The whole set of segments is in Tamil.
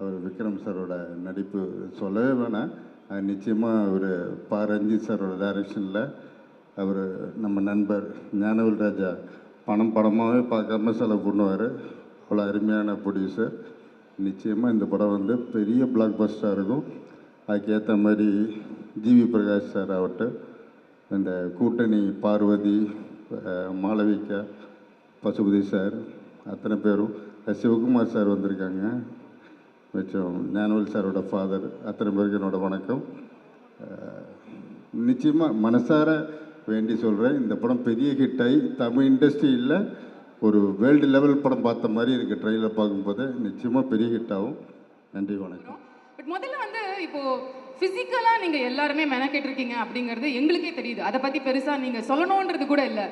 அவர் விக்ரம் சாரோட நடிப்பு சொல்லவே வேணாம். அது நிச்சயமாக ஒரு பா. ரஞ்சித் சாரோட டைரக்ஷனில் அவர் நம்ம நண்பர் ஞானவேல் ராஜா பணம் படமாகவே பார்க்காம செலவு பண்ணுவார். அவ்வளோ அருமையான ப்ரொடியூசர் நிச்சயமாக இந்த படம் வந்து பெரிய பிளாக் பஸ்டாக இருக்கும். அதுக்கேற்ற மாதிரி ஜிவி பிரகாஷ் சார் ஆகட்டும் இந்த கூட்டணி பார்வதி மாளவிகா பசுபதி சார் அத்தனை பேரும். சிவகுமார் சார் வந்திருக்காங்க. மிச்சம் ஞானவேல் சாரோட ஃபாதர் அத்தனை பேருக்கனோட வணக்கம். நிச்சயமாக மனசார வேண்டி சொல்கிறேன் இந்த படம் பெரிய ஹிட் ஆகி தமிழ் இண்டஸ்ட்ரியில் ஒரு வேர்ல்டு லெவல் படம் பார்த்த மாதிரி இருக்குது ட்ரெயிலர் பார்க்கும்போது. நிச்சயமாக பெரிய ஹிட் ஆகும். நன்றி வணக்கம். பட் முதல்ல வந்து இப்போ ஃபிசிக்கலாக நீங்கள் எல்லாருமே மெனக்கெட்டிருக்கீங்க அப்படிங்கிறது எங்களுக்கே தெரியுது. அதை பற்றி பெருசாக நீங்கள் சொல்லணுன்றது கூட இல்லை.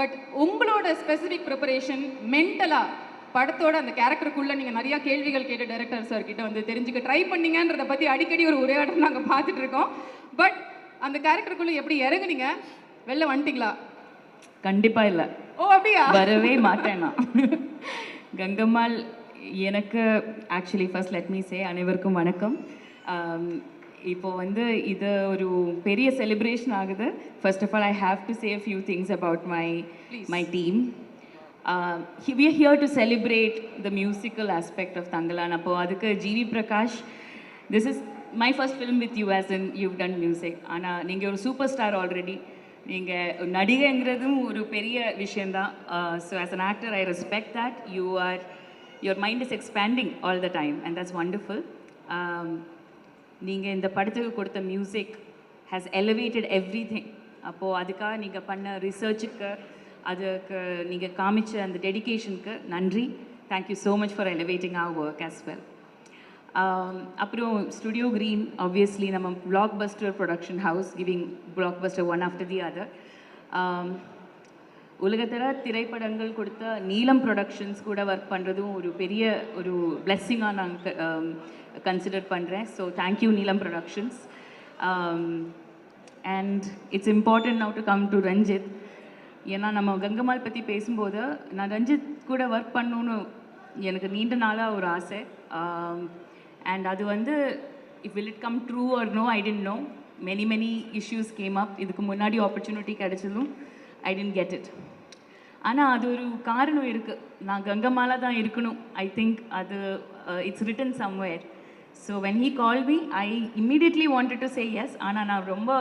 பட் உங்களோட ஸ்பெசிஃபிக் ப்ரிப்பரேஷன் மென்டலாக படத்தோட அந்த கேரக்டருக்குள்ள நீங்க நிறைய கேள்விகள் கேட்டு டைரக்டர் சார் கிட்ட வந்து தெரிஞ்சுக்க ட்ரை பண்ணீங்கன்றத பத்தி அடிக்கடி ஒரு உரையாடல் நாங்க பார்த்துட்டு இருக்கோம். பட் அந்த கேரக்டருக்குள்ள எப்படி இறங்குனீங்க? வெளில வந்துட்டீங்களா? கண்டிப்பா இல்ல. ஓ அப்படியா? வரவே மாட்டேன் நான். கங்கம்மாள் எனக்கு actually first let me say அனைவருக்கும் வணக்கம். இப்போ வந்து இது ஒரு பெரிய செலிப்ரேஷன் ஆகுது. First of all I have to say few things about my my team we are here to celebrate the musical aspect of Thangalaan அப்போ அதுக்கு GV Prakash this is my first film with you as in you done music ஆனால் நீங்கள் ஒரு சூப்பர் ஸ்டார் ஆல்ரெடி நீங்கள் நடிகைங்கிறதும் ஒரு பெரிய விஷயந்தான் so as an actor I respect that you are your mind is expanding all the time and that's wonderful நீங்கள் இந்த படத்துக்கு கொடுத்த music has elevated everything அப்போது அதுக்காக நீங்கள் பண்ண ரிசர்ச்சுக்கு அதுக்கு நீங்கள் காமிச்ச அந்த டெடிகேஷனுக்கு நன்றி. Thank you so much for elevating our work as well அப்புறம் ஸ்டுடியோ க்ரீன் ஆப்வியஸ்லி நம்ம blockbuster production house giving blockbuster one after the other உலகத்தர திரைப்படங்கள் கொடுத்த நீலம் ப்ரொடக்ஷன்ஸ் கூட ஒர்க் பண்ணுறதும் ஒரு பெரிய ஒரு பிளெஸ்ஸிங்காக நான் கன்சிடர் பண்ணுறேன் so thank you Neelam productions and it's important now to come to Ranjith ஏன்னா நம்ம கங்கம்மாள் பற்றி பேசும்போது நான் ரஞ்சித் கூட ஒர்க் பண்ணணுன்னு எனக்கு நீண்ட நாளாக ஒரு ஆசை. அண்ட் அது வந்து if will it come true or no I didn't know many many issues came up இதுக்கு முன்னாடி ஆப்பர்ச்சுனிட்டி கிடைச்சதும் ஐ டென்ட் கெட் இட் ஆனால் அது ஒரு காரணம் இருக்குது நான் கங்கம்மாலா தான் இருக்கணும். ஐ திங்க் அது it's written somewhere so when he call me I immediately wanted to say yes ஆனால் நான் ரொம்ப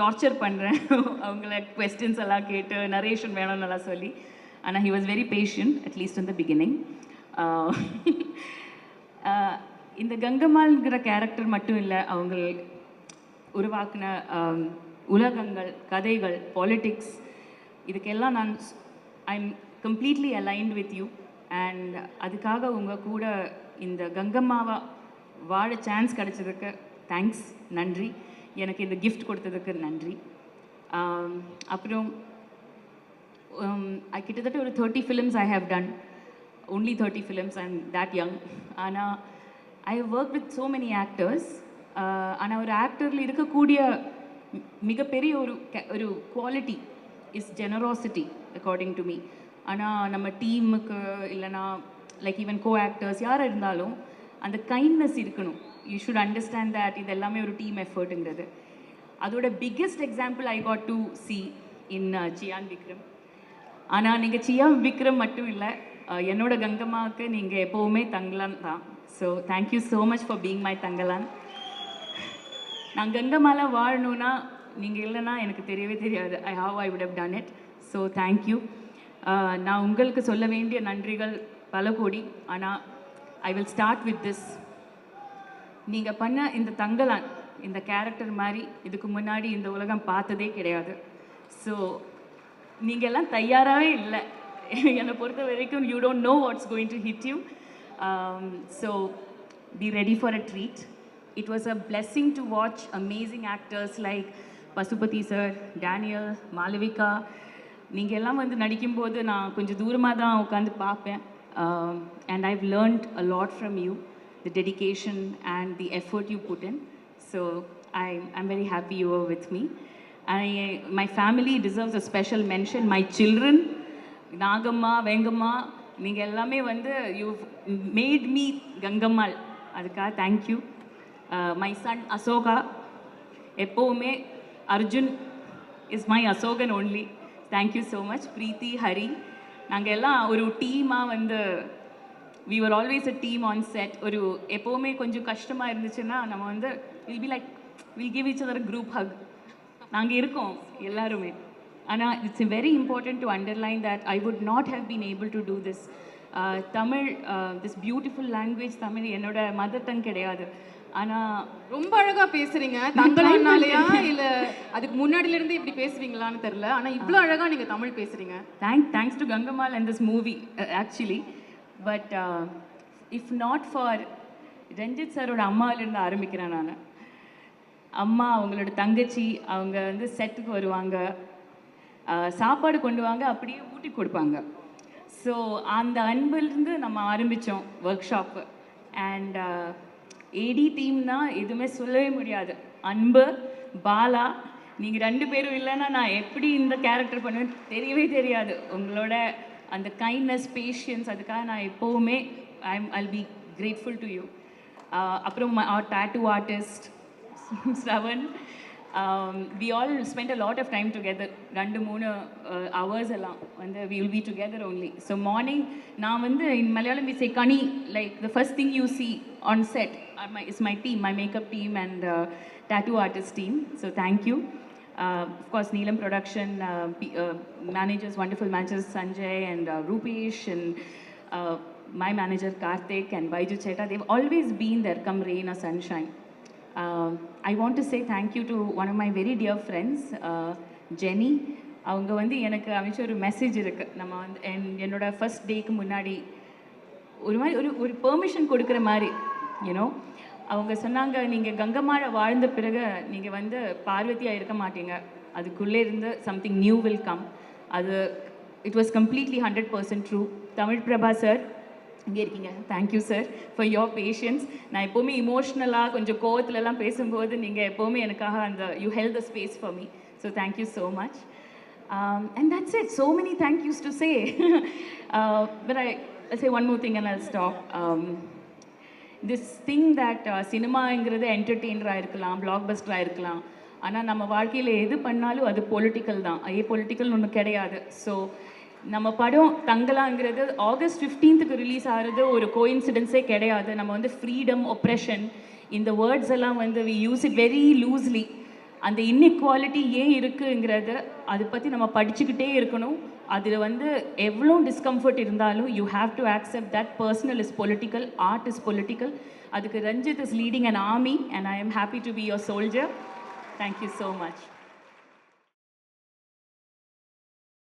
டார்ச்சர் பண்ணுறேன் அவங்கள கொஸ்டின்ஸ் எல்லாம் கேட்டு நரேஷன் வேணும்னு எல்லாம் சொல்லி. ஆனால் he was very patient at least in the beginning இந்த கங்கம்மாள்ங்கிற கேரக்டர் மட்டும் இல்லை அவங்க உருவாக்கின உலகங்கள் கதைகள் பாலிட்டிக்ஸ் இதுக்கெல்லாம் நான் I am completely aligned with you and அதுக்காக உங்கள் கூட இந்த கங்கம்மாவை வாழ சான்ஸ் கிடச்சதுக்கு தேங்க்ஸ் நன்றி. எனக்கு இந்த கிஃப்ட் கொடுத்ததுக்கு நன்றி. அப்புறம் ஐ கிட்டத்தட்ட ஒரு thirty films I have done only thirty films and that young ஆனால் I work with so many actors ஆனால் ஒரு ஆக்டரில் இருக்கக்கூடிய மிகப்பெரிய ஒரு ஒரு quality is generosity according to me ஆனால் நம்ம டீமுக்கு இல்லைனா லைக் ஈவன் கோ ஆக்டர்ஸ் யாராக இருந்தாலும் அந்த கைண்ட்னஸ் இருக்கணும். யூ ஷுட் அண்டர்ஸ்டாண்ட் தட் இது எல்லாமே ஒரு டீம் எஃபர்ட்டுங்கிறது அதோட biggest example I got to see in Chiyaan Vikram ஆனால் நீங்கள் சியா விக்ரம் மட்டும் இல்லை uh, என்னோட கங்கம்மாவுக்கு நீங்கள் எப்போவுமே தங்கலான் தான். So thank you so much for being my Thangalaan. நான் கங்கம்மாலாம் வாழணும்னா நீங்கள் இல்லைன்னா எனக்கு தெரியவே தெரியாது. I have I would have done it so thank you நான் உங்களுக்கு சொல்ல வேண்டிய நன்றிகள் பல கோடி. ஆனால் I will start with this நீங்கள் பண்ண இந்த தங்கலான் இந்த கேரக்டர் மாதிரி இதுக்கு முன்னாடி இந்த உலகம் பார்த்ததே கிடையாது. ஸோ நீங்கள் எல்லாம் தயாராகவே இல்லை. என்னை பொறுத்த வரைக்கும் you don't know what's going to hit you so be ready for a treat it was a blessing to watch amazing actors like Pasupathi sir Daniel Malavika நீங்கள் எல்லாம் வந்து நடிக்கும்போது நான் கொஞ்சம் தூரமாக தான் உட்காந்து பார்ப்பேன். and I've learnt a lot from you the dedication and the effort you put in so I I'm very happy you are with me I my family deserves a special mention my children Nagamma Vengamma நீங்கள் எல்லாமே வந்து யூ மேட் மீ கங்கம்மாள் அதுக்காக தேங்க்யூ மை சன் அசோகா எப்போவுமே Arjun is my Ashokan only thank you so much Preethi Hari நாங்கள் எல்லாம் ஒரு டீமாக வந்து we were always a team on set ஒரு எப்போவுமே கொஞ்சம் கஷ்டமாக இருந்துச்சுன்னா நம்ம வந்து will be like will give each other group hug நாங்கள் இருக்கோம் எல்லாருமே. ஆனால் it's very important to underline that I would not have been able to do this Tamil this beautiful language Tamil என்னோட மதர் டங் கிடையாது. ஆனால் ரொம்ப அழகா பேசுறீங்க. தங்களானாலயா இல்ல அதுக்கு முன்னாடில இருந்து இப்படி பேசுவீங்களான்னு தெரியல. ஆனா இவ்ளோ அழகா நீங்க Tamil thanks to Gangamal and this movie uh, actually. But uh, if not for Ranjith சாரோட அம்மாவிலேருந்து ஆரம்பிக்கிறேன் நான். அம்மா அவங்களோட தங்கச்சி அவங்க வந்து செட்டுக்கு வருவாங்க. uh, சாப்பாடு கொண்டு வாங்க அப்படியே ஊட்டி கொடுப்பாங்க. ஸோ அந்த அன்பிலிருந்து நம்ம ஆரம்பித்தோம் ஒர்க் ஷாப்பு அண்ட் ஏடி டீம்னா எதுவுமே சொல்லவே முடியாது. அன்பு பாலா நீங்கள் ரெண்டு பேரும் இல்லைன்னா நான் எப்படி இந்த கேரக்டர் பண்ணுவேன் தெரியவே தெரியாது. உங்களோட அந்த கைண்ட்னஸ் பேஷியன்ஸ் அதுக்காக நான் எப்போவுமே I I'll be grateful to you அப்புறம் tattoo artist Shravan we all spend a lot of time together ரெண்டு மூணு ஹவர்ஸ் எல்லாம் வந்து we will be together only so morning நான் வந்து in Malayalam we say Ghani like the first thing you see on set my my team, my makeup team and uh, tattoo artist team. So thank you. Uh, of course, Neelam Production uh, uh, managers, wonderful managers Sanjay and uh, Rupesh and uh, my manager Karthik and Baiju Cheta. They've always been there, come rain or sunshine. Uh, I want to say thank you to one of my very dear friends, uh, Jenny. அவங்க வந்து எனக்கு அமைச்ச ஒரு மெசேஜ் இருக்குது நம்ம வந்து என் என்னோட ஃபர்ஸ்ட் டேக்கு முன்னாடி ஒரு மாதிரி ஒரு ஒரு பெர்மிஷன் கொடுக்குற மாதிரி யூனோ அவங்க சொன்னாங்க நீங்கள் கங்கம்மாவை வாழ்ந்த பிறகு நீங்கள் வந்து பார்வதியாக இருக்க மாட்டீங்க. அதுக்குள்ளே இருந்து சம்திங் நியூ வில் கம் அது it was completely hundred percent true Tamil Prabha sir இங்கே இருக்கீங்க? Thank you sir for your patience நான் எப்போவுமே இமோஷ்னலாக கொஞ்சம் கோவத்துலலாம் பேசும்போது நீங்கள் எப்போவுமே எனக்காக அந்த you held the space for me so thank you so much and that's it so many thank yous to say say say. uh, but I, I'll say one stop this thing that சினிமாங்கிறது என்டர்டெயினராக இருக்கலாம் பிளாக் பஸ்டராக இருக்கலாம். ஆனால் நம்ம வாழ்க்கையில் எது பண்ணாலும் அது பொலிட்டிக்கல் தான். ஏ பொலிட்டிக்கல்னு ஒன்று கிடையாது. ஸோ நம்ம படம் தங்கலாங்கிறது ஆகஸ்ட் ஃபிஃப்டீன்த்துக்கு ரிலீஸ் ஆகிறது ஒரு கோயின்சிடென்ஸே கிடையாது. நம்ம வந்து ஃப்ரீடம் ஒப்ரெஷன் இந்த வேர்ட்ஸ் எல்லாம் வந்து we use it very loosely அந்த இன்இக்வாலிட்டி ஏன் இருக்குங்கிறது அதை பற்றி நம்ம படிச்சுக்கிட்டே இருக்கணும். அதில் வந்து எவ்வளோ டிஸ்கம்ஃபர்ட் இருந்தாலும் you have to accept that personal is political art is political அதுக்கு Ranjith is leading an army and I am happy to be your soldier thank you so much